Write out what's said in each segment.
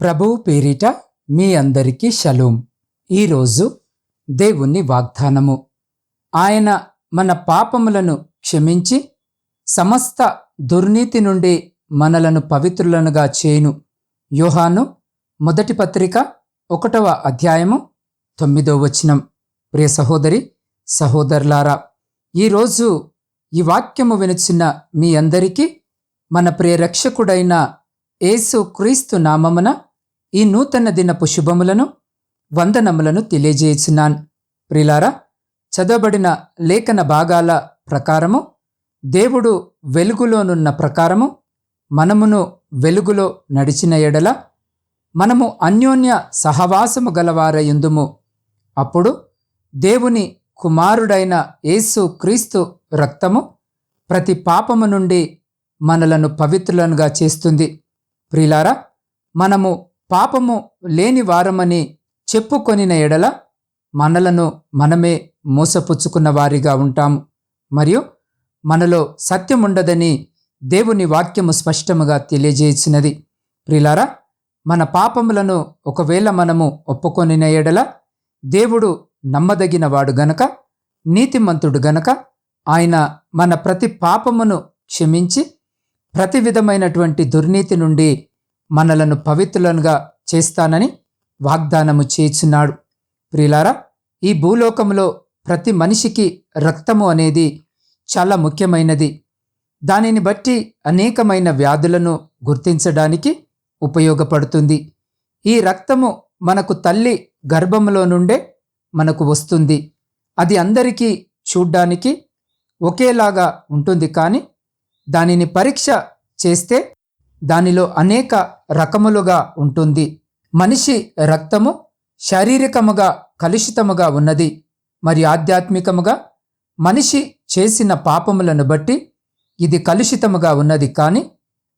ప్రభువు పేరిట మీ అందరికీ షలోం. ఈరోజు దేవుని వాగ్దానము. ఆయన మన పాపములను క్షమించి సమస్త దుర్నీతి నుండి మనలను పవిత్రులనుగా చేయును. యోహాను మొదటి పత్రిక ఒకటవ అధ్యాయము తొమ్మిదో వచనం. ప్రియ సహోదరి సహోదరులారా ఈరోజు ఈ వాక్యము వినుచున్న మీ అందరికీ మన ప్రియ రక్షకుడైన యేసు క్రీస్తు నామమున ఈ నూతన దినపు శుభములను వందనములను తెలియజేయుచున్నాను. ప్రిలారా చదవబడిన లేఖన భాగాల ప్రకారము దేవుడు వెలుగులోనున్న ప్రకారము మనమును వెలుగులో నడిచిన ఎడల మనము అన్యోన్య సహవాసము గలవారయుందుము. అప్పుడు దేవుని కుమారుడైన యేసు క్రీస్తు రక్తము ప్రతి పాపము నుండి మనలను పవిత్రులనుగా చేస్తుంది. ప్రిలారా మనము పాపము లేని వారమని చెప్పుకొనిన ఎడల మనలను మనమే మోసపుచ్చుకున్న వారిగా ఉంటాము. మరియు మనలో సత్యముండదని దేవుని వాక్యము స్పష్టముగా తెలియజేసినది. ప్రిలారా మన పాపములను ఒకవేళ మనము ఒప్పుకొనిన ఎడల దేవుడు నమ్మదగిన వాడు గనక నీతిమంతుడు గనక ఆయన మన ప్రతి పాపమును క్షమించి ప్రతి విధమైనటువంటి దుర్నీతి నుండి మనలను పవిత్రులనుగా చేస్తానని వాగ్దానము చేచున్నాడు ప్రియులారా ఈ భూలోకంలో ప్రతి మనిషికి రక్తము అనేది చాలా ముఖ్యమైనది. దానిని బట్టి అనేకమైన వ్యాధులను గుర్తించడానికి ఉపయోగపడుతుంది. ఈ రక్తము మనకు తల్లి గర్భములో నుండే మనకు వస్తుంది. అది అందరికీ చూడ్డానికి ఒకేలాగా ఉంటుంది కానీ దానిని పరీక్ష చేస్తే దానిలో అనేక రకములుగా ఉంటుంది. మనిషి రక్తము శారీరకముగా కలుషితముగా ఉన్నది. మరి ఆధ్యాత్మికముగా మనిషి చేసిన పాపములను బట్టి ఇది కలుషితముగా ఉన్నది కానీ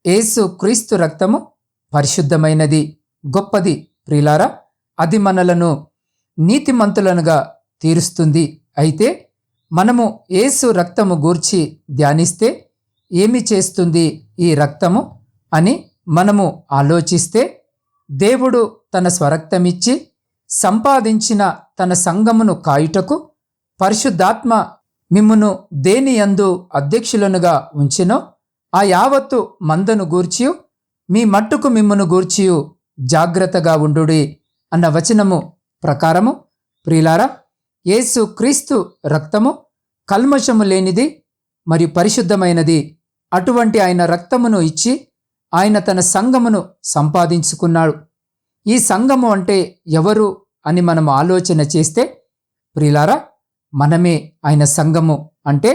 ఏసు క్రీస్తు రక్తము పరిశుద్ధమైనది. గొప్పది ప్రిలారా అది మనలను నీతిమంతులనుగా తీరుస్తుంది. అయితే మనము ఏసు రక్తము గూర్చి ధ్యానిస్తే ఏమి చేస్తుంది ఈ రక్తము అని మనము ఆలోచిస్తే దేవుడు తన స్వరక్తమిచ్చి సంపాదించిన తన సంగమును కాయుటకు పరిశుద్ధాత్మ మిమ్మును దేని యందు అధ్యక్షులనుగా ఉంచినో ఆ యావత్తు మందను గూర్చియు మీ మట్టుకు మిమ్మును గూర్చియు జాగ్రత్తగా ఉండుడి అన్న వచనము ప్రకారము. ప్రియులారా యేసు క్రీస్తు రక్తము కల్మషము లేనిది మరియు పరిశుద్ధమైనది అటువంటి ఆయన రక్తమును ఇచ్చి ఆయన తన సంఘమును సంపాదించుకున్నాడు. ఈ సంఘము అంటే ఎవరు అని మనం ఆలోచన చేస్తే ప్రిలారా మనమే ఆయన సంఘము అంటే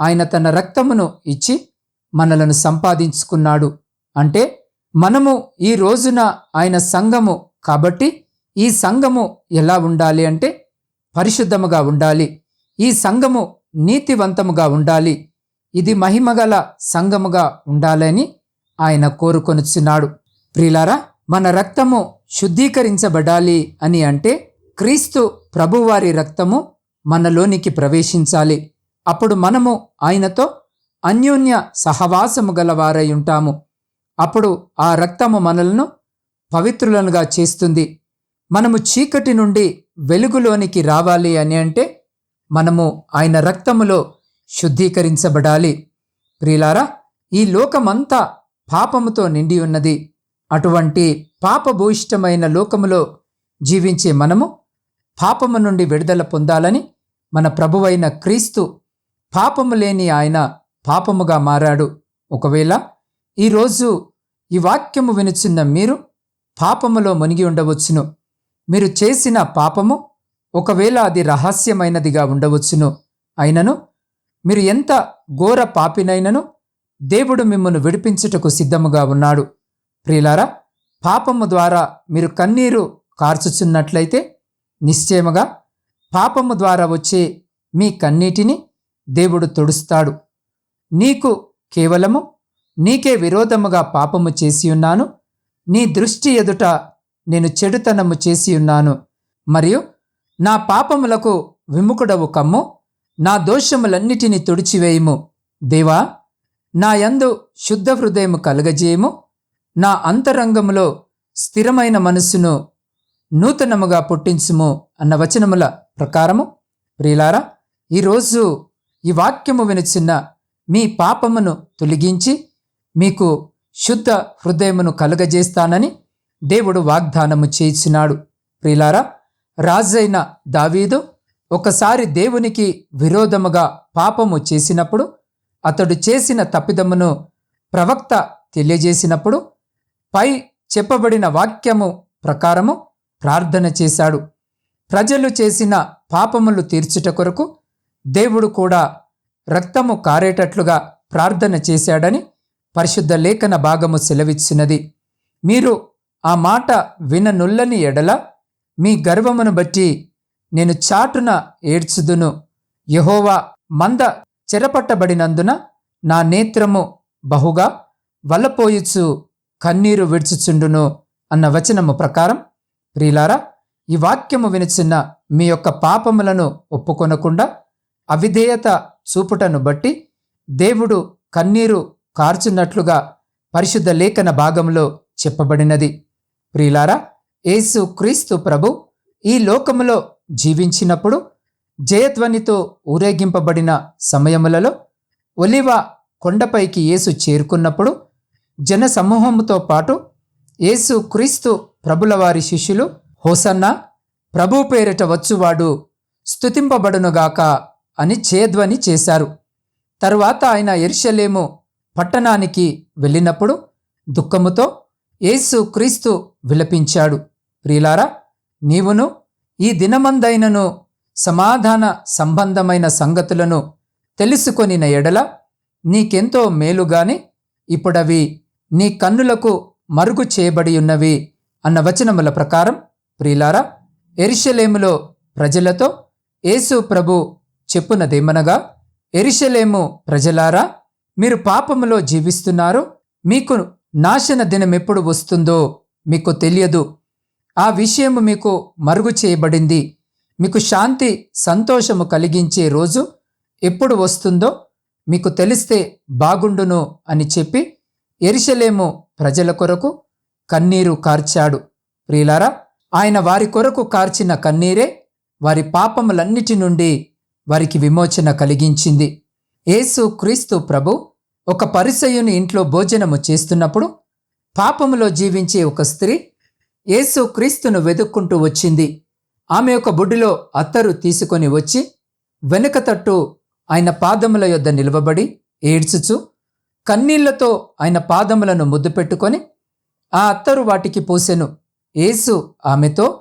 ఆయన తన రక్తమును ఇచ్చి మనలను సంపాదించుకున్నాడు. అంటే మనము ఈ రోజున ఆయన సంఘము కాబట్టి ఈ సంఘము ఎలా ఉండాలి అంటే పరిశుద్ధముగా ఉండాలి. ఈ సంఘము నీతివంతముగా ఉండాలి. ఇది మహిమగల సంఘముగా ఉండాలని ఆయన కోరుకొనుచున్నాడు. ప్రిలారా మన రక్తము శుద్ధీకరించబడాలి అని అంటే క్రీస్తు ప్రభువారి రక్తము మనలోనికి ప్రవేశించాలి. అప్పుడు మనము ఆయనతో అన్యోన్య సహవాసము గలవారై ఉంటాము. అప్పుడు ఆ రక్తము మనలను పవిత్రులనుగా చేస్తుంది. మనము చీకటి నుండి వెలుగులోనికి రావాలి అని అంటే మనము ఆయన రక్తములో శుద్ధీకరించబడాలి. ప్రియులారా ఈ లోకమంతా పాపముతో నిండి ఉన్నది. అటువంటి పాపభూయిష్టమైన లోకములో జీవించే మనము పాపము నుండి విడుదల పొందాలని మన ప్రభువైన క్రీస్తు పాపము లేని ఆయన పాపముగా మారాడు. ఒకవేళ ఈరోజు ఈ వాక్యము వినుచున్న మీరు పాపములో మునిగి ఉండవచ్చును. మీరు చేసిన పాపము ఒకవేళ అది రహస్యమైనదిగా ఉండవచ్చును. అయినను మీరు ఎంత ఘోర పాపినైనను దేవుడు మిమ్మల్ని విడిపించుటకు సిద్ధముగా ఉన్నాడు. ప్రియులారా పాపము ద్వారా మీరు కన్నీరు కార్చుచున్నట్లయితే నిశ్చయముగా పాపము ద్వారా వచ్చే మీ కన్నీటిని దేవుడు తుడుస్తాడు. నీకు కేవలము నీకే విరోధముగా పాపము చేసి ఉన్నాను. నీ దృష్టి ఎదుట నేను చెడుతనము చేసి ఉన్నాను. మరియు నా పాపములకు విముఖుడవు కమ్ము. నా దోషములన్నిటినీ తుడిచివేయుము. దేవా నా యందు శుద్ధ హృదయము కలగజేయము. నా అంతరంగములో స్థిరమైన మనస్సును నూతనముగా పుట్టించుము అన్న వచనముల ప్రకారము. ప్రియులారా ఈరోజు ఈ వాక్యము వినిచిన్న మీ పాపమును తొలగించి మీకు శుద్ధ హృదయమును కలుగజేస్తానని దేవుడు వాగ్దానము చేసినాడు ప్రియులారా రాజైన దావీదు ఒకసారి దేవునికి విరోధముగా పాపము చేసినప్పుడు అతడు చేసిన తప్పిదమును ప్రవక్త తెలియజేసినప్పుడు పై చెప్పబడిన వాక్యము ప్రకారము ప్రార్థన చేశాడు. ప్రజలు చేసిన పాపములు తీర్చుట కొరకు దేవుడు కూడా రక్తము కారేటట్లుగా ప్రార్థన చేశాడని పరిశుద్ధ లేఖన భాగము సెలవిచ్చినది. మీరు ఆ మాట విననుల్లని ఎడల మీ గర్వమును బట్టి నేను చాటున ఏడ్చుదును. యహోవా మంద చెరపట్టబడినందున నా నేత్రము బహుగా వల్లపోయిచు కన్నీరు విడుచుచుండును అన్న వచనము ప్రకారం ప్రియులారా ఈ వాక్యము వినిచిన్న మీ యొక్క పాపములను ఒప్పుకొనకుండా అవిధేయత చూపుటను బట్టి దేవుడు కన్నీరు కార్చున్నట్లుగా పరిశుద్ధ లేఖన భాగంలో చెప్పబడినది. ప్రియులారా యేసు క్రీస్తు ప్రభు ఈ లోకములో జీవించినప్పుడు జయధ్వనితో ఊరేగింపబడిన సమయములలో ఒలివ కొండపైకి యేసు చేరుకున్నప్పుడు జనసమూహముతో పాటు యేసు క్రీస్తు ప్రభులవారి శిష్యులు హోసన్న ప్రభు పేరిట వచ్చువాడు స్థుతింపబడునుగాక అని చేధ్వని చేశారు. తరువాత ఆయన ఎరుషలేము పట్టణానికి వెళ్ళినప్పుడు దుఃఖముతో యేసు క్రీస్తు విలపించాడు. ప్రియులారా నీవును ఈ దినమందైనను సమాధాన సంబంధమైన సంగతులను తెలుసుకొనిన ఎడల నీకెంతో మేలుగాని ఇప్పుడవి నీ కన్నులకు మరుగు చేయబడి ఉన్నవి అన్న వచనముల ప్రకారం ప్రియులారా ఎరిషలేములో ప్రజలతో యేసు ప్రభు చెప్పునదేమనగా ఎరిషలేము ప్రజలారా మీరు పాపములో జీవిస్తున్నారు మీకు నాశన దినం ఎప్పుడు వస్తుందో మీకు తెలియదు. ఆ విషయము మీకు మరుగు చేయబడింది. మీకు శాంతి సంతోషము కలిగించే రోజు ఎప్పుడు వస్తుందో మీకు తెలిస్తే బాగుండును అని చెప్పి ఎరిశలేము ప్రజల కొరకు కన్నీరు కార్చాడు. ప్రియులారా ఆయన వారి కొరకు కార్చిన కన్నీరే వారి పాపములన్నిటి నుండి వారికి విమోచన కలిగించింది. యేసు క్రీస్తు ప్రభు ఒక పరిసయుని ఇంట్లో భోజనము చేస్తున్నప్పుడు పాపములో జీవించే ఒక స్త్రీ యేసు క్రీస్తును వెతుక్కుంటూ వచ్చింది. ఆమె ఒక బుడ్డిలో అత్తరు తీసుకొని వచ్చి వెనుక తట్టు ఆయన పాదముల యొద్ద నిలవబడి ఏడ్చుచు కన్నీళ్ళతో ఆయన పాదములను ముద్దు పెట్టుకొని ఆ అత్తరు వాటికి పోసెను. యేసు ఆమెతో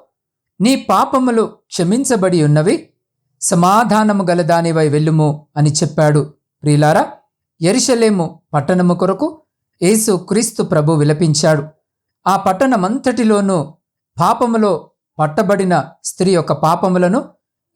నీ పాపములు క్షమించబడి ఉన్నవి సమాధానము గలదానివై వెళ్ళుము అని చెప్పాడు. ప్రియులారా ఎరిశలేము పట్టణము కొరకు యేసు క్రీస్తు ప్రభు విలపించాడు. ఆ పట్టణమంతటిలోనూ పాపములో పట్టబడిన స్త్రీ యొక్క పాపములను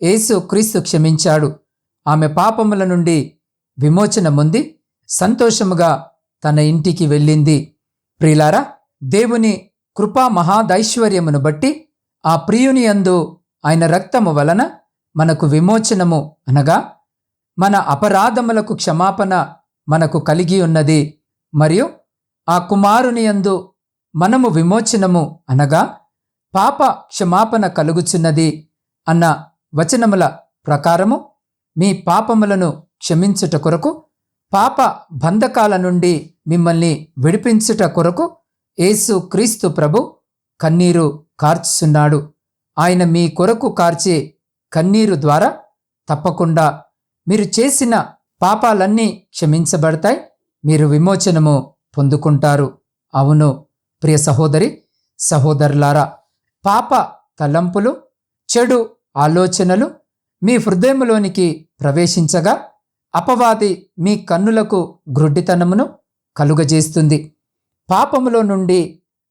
యేసు క్రీస్తు క్షమించాడు. ఆమె పాపముల నుండి విమోచన పొంది సంతోషముగా తన ఇంటికి వెళ్ళింది. ప్రియులారా దేవుని కృపా మహాదైశ్వర్యమును బట్టి ఆ ప్రియుని యందు ఆయన రక్తము వలన మనకు విమోచనము అనగా మన అపరాధములకు క్షమాపణ మనకు కలిగి ఉన్నది. మరియు ఆ కుమారుని యందు మనము విమోచనము అనగా పాప క్షమాపణ కలుగుచున్నది అన్న వచనముల ప్రకారము మీ పాపములను క్షమించుట కొరకు పాప బంధకాల నుండి మిమ్మల్ని విడిపించుట కొరకు యేసు క్రీస్తు ప్రభు కన్నీరు కార్చుచున్నాడు. ఆయన మీ కొరకు కార్చే కన్నీరు ద్వారా తప్పకుండా మీరు చేసిన పాపాలన్నీ క్షమించబడతాయి. మీరు విమోచనము పొందుకుంటారు. అవును ప్రియ సహోదరి సహోదరులారా పాప తలంపులు చెడు ఆలోచనలు మీ హృదయంలోనికి ప్రవేశించగా అపవాది మీ కన్నులకు గ్రుడ్డితనమును కలుగజేస్తుంది. పాపములో నుండి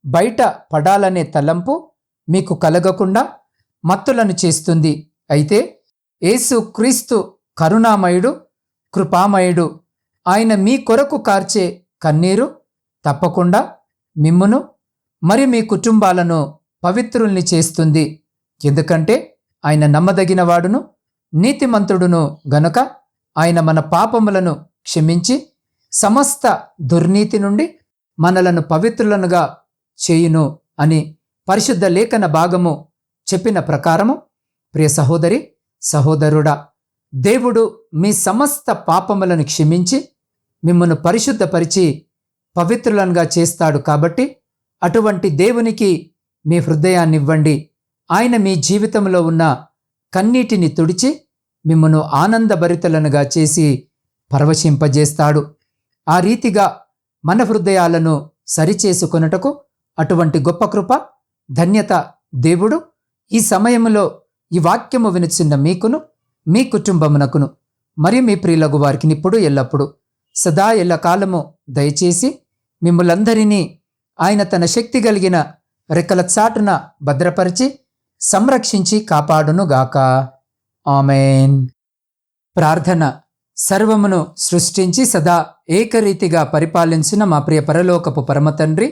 బయట పడాలనే తలంపు మీకు కలగకుండా మత్తులను చేస్తుంది. అయితే యేసు క్రీస్తు కరుణామయుడు కృపామయుడు ఆయన మీ కొరకు కార్చే కన్నీరు తప్పకుండా మిమ్మును మరి మీ కుటుంబాలను పవిత్రుల్ని చేస్తుంది. ఎందుకంటే ఆయన నమ్మదగిన వాడును నీతిమంతుడును గనుక ఆయన మన పాపములను క్షమించి సమస్త దుర్నీతి నుండి మనలను పవిత్రులనుగా చేయును అని పరిశుద్ధ లేఖన భాగము చెప్పిన ప్రకారము ప్రియ సహోదరి సహోదరుడా దేవుడు మీ సమస్త పాపములను క్షమించి మిమ్మను పరిశుద్ధపరిచి పవిత్రులనుగా చేస్తాడు కాబట్టి అటువంటి దేవునికి మీ హృదయాన్నివ్వండి. ఆయన మీ జీవితంలో ఉన్న కన్నీటిని తుడిచి మిమ్మను ఆనందభరితలనుగా చేసి పరవశింపజేస్తాడు. ఆ రీతిగా మన హృదయాలను సరిచేసుకొనుటకు అటువంటి గొప్ప కృప ధన్యత దేవుడు ఈ సమయంలో ఈ వాక్యము వినుచున్న మీకును మీ కుటుంబమునకును మరియు మీ ప్రియులగు వారికి ఇప్పుడు ఎల్లప్పుడు సదా ఎల్లకాలము దయచేసి మిమ్మలందరినీ ఆయన తన శక్తి కలిగిన రెక్కల చాటున భద్రపరిచి సంరక్షించి కాపాడునుగాక ఆమెన్. ప్రార్థన సర్వమును సృష్టించి సదా ఏకరీతిగా పరిపాలించిన మా ప్రియ పరలోకపు పరమతండ్రి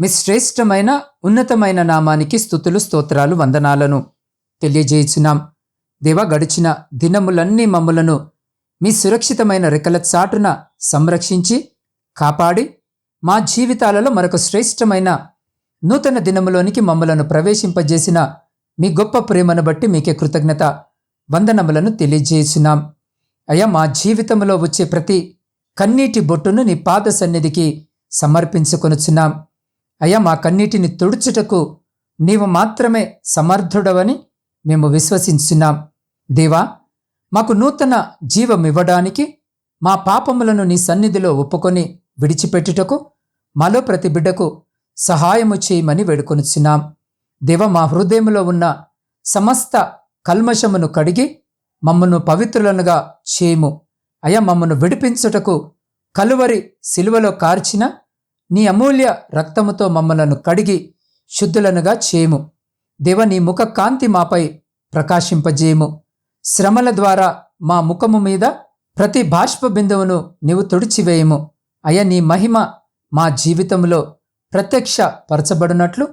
మీ శ్రేష్టమైన ఉన్నతమైన నామానికి స్థుతులు స్తోత్రాలు వందనాలను తెలియజేయించున్నాం. దేవ గడిచిన దినములన్నీ మమ్ములను మీ సురక్షితమైన రెక్కల చాటున సంరక్షించి కాపాడి మా జీవితాలలో మరొక శ్రేష్టమైన నూతన దినములోనికి మమ్మలను ప్రవేశింపజేసిన మీ గొప్ప ప్రేమను బట్టి మీకే కృతజ్ఞత వందనములను తెలియజేసినాం అయ్యా మా జీవితంలో వచ్చే ప్రతి కన్నీటి బొట్టును నీ పాద సన్నిధికి సమర్పించుకొనుచున్నాం. అయ్యా మా కన్నీటిని తుడుచుటకు నీవు మాత్రమే సమర్థుడవని మేము విశ్వసించున్నాం. దేవా మాకు నూతన జీవమివ్వడానికి మా పాపములను నీ సన్నిధిలో ఒప్పుకొని విడిచిపెట్టుటకు మాలో ప్రతి బిడ్డకు సహాయము చేయమని వేడుకొనుచున్నాం. దేవ మా హృదయంలో ఉన్న సమస్త కల్మషమును కడిగి మమ్మను పవిత్రులనుగా చేయము అయ్యా మమ్మను విడిపించుటకు కలువరి సిలువలో కార్చిన నీ అమూల్య రక్తముతో మమ్మలను కడిగి శుద్ధులనుగా చేయము దేవ నీ ముఖ కాంతి మాపై ప్రకాశింపజేయము. శ్రమల ద్వారా మా ముఖము మీద ప్రతి బాష్ప బిందువును నీవు తుడిచివేయము. అయ నీ మహిమ మా జీవితంలో ప్రత్యక్ష పరచబడినట్లు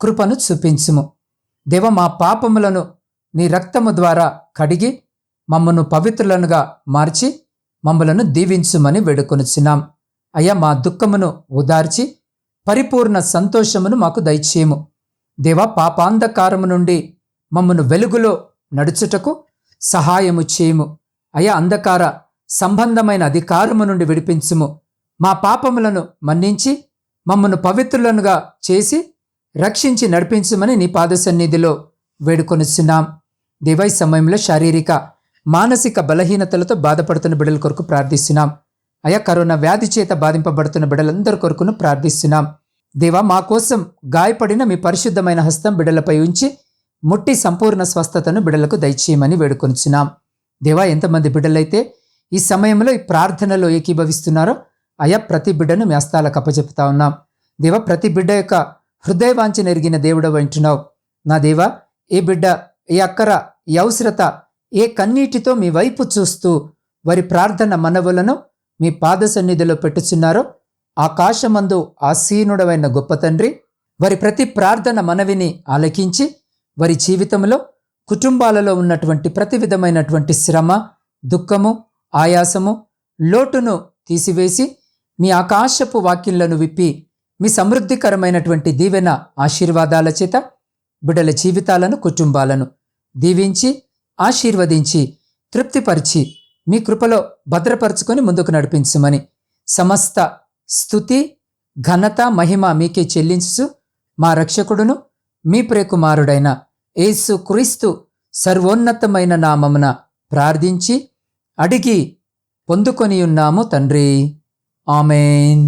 కృపను చూపించుము. దేవ మా పాపములను నీ రక్తము ద్వారా కడిగి మమ్మను పవిత్రులనుగా మార్చి మమ్మలను దీవించుమని వేడుకొనుచున్నాం. అయ్యా మా దుఃఖమును ఉదార్చి పరిపూర్ణ సంతోషమును మాకు దయచేయము. దేవా పాపాంధకారము నుండి మమ్మను వెలుగులో నడుచుటకు సహాయము చేయము. అయా అంధకార సంబంధమైన అధికారము నుండి విడిపించుము. మా పాపములను మన్నించి మమ్మను పవిత్రులనుగా చేసి రక్షించి నడిపించమని నీ పాద సన్నిధిలో వేడుకొనిస్తున్నాం దివై సమయంలో శారీరక మానసిక బలహీనతలతో బాధపడుతున్న బిడ్డల కొరకు ప్రార్థిస్తున్నాం. అయా కరోనా వ్యాధి చేత బాధింపబడుతున్న బిడ్డలందరి కొరకును ప్రార్థిస్తున్నాం. దేవా మా కోసం గాయపడిన మీ పరిశుద్ధమైన హస్తం బిడలపై ఉంచి ముట్టి సంపూర్ణ స్వస్థతను బిడలకు దయచేయమని వేడుకొనిచున్నాం. దేవా ఎంతమంది బిడ్డలైతే ఈ సమయంలో ఈ ప్రార్థనలో ఏకీభవిస్తున్నారో అయా ప్రతి బిడ్డను మీ హస్తాలకు అప్పచెప్తా ఉన్నాం. దేవ ప్రతి బిడ్డ యొక్క హృదయవాంఛ నెరిగిన దేవుడు వింటున్నావు నా దేవ ఏ బిడ్డ ఏ అక్కర ఏ అవసరత ఏ కన్నీటితో మీ వైపు చూస్తూ వారి ప్రార్థన మనవులను మీ పాద సన్నిధిలో పెట్టుచున్నారో ఆకాశమందు ఆసీనుడమైన గొప్ప తండ్రి వారి ప్రతి ప్రార్థన మనవిని ఆలకించి వారి జీవితంలో కుటుంబాలలో ఉన్నటువంటి ప్రతి విధమైనటువంటి శ్రమ దుఃఖము ఆయాసము లోటును తీసివేసి మీ ఆకాశపు వాక్యంలను విప్పి మీ సమృద్ధికరమైనటువంటి దీవెన ఆశీర్వాదాల చేత బిడ్డల జీవితాలను కుటుంబాలను దీవించి ఆశీర్వదించి తృప్తిపరిచి మీ కృపలో భద్రపరుచుకొని ముందుకు నడిపించమని సమస్త స్థుతి ఘనత మహిమ మీకే చెల్లించు మా రక్షకుడును మీ ప్రేకుమారుడైన యేసు క్రీస్తు సర్వోన్నతమైన నామమున ప్రార్థించి అడిగి పొందుకొని ఉన్నాము తండ్రి. ఆమెన్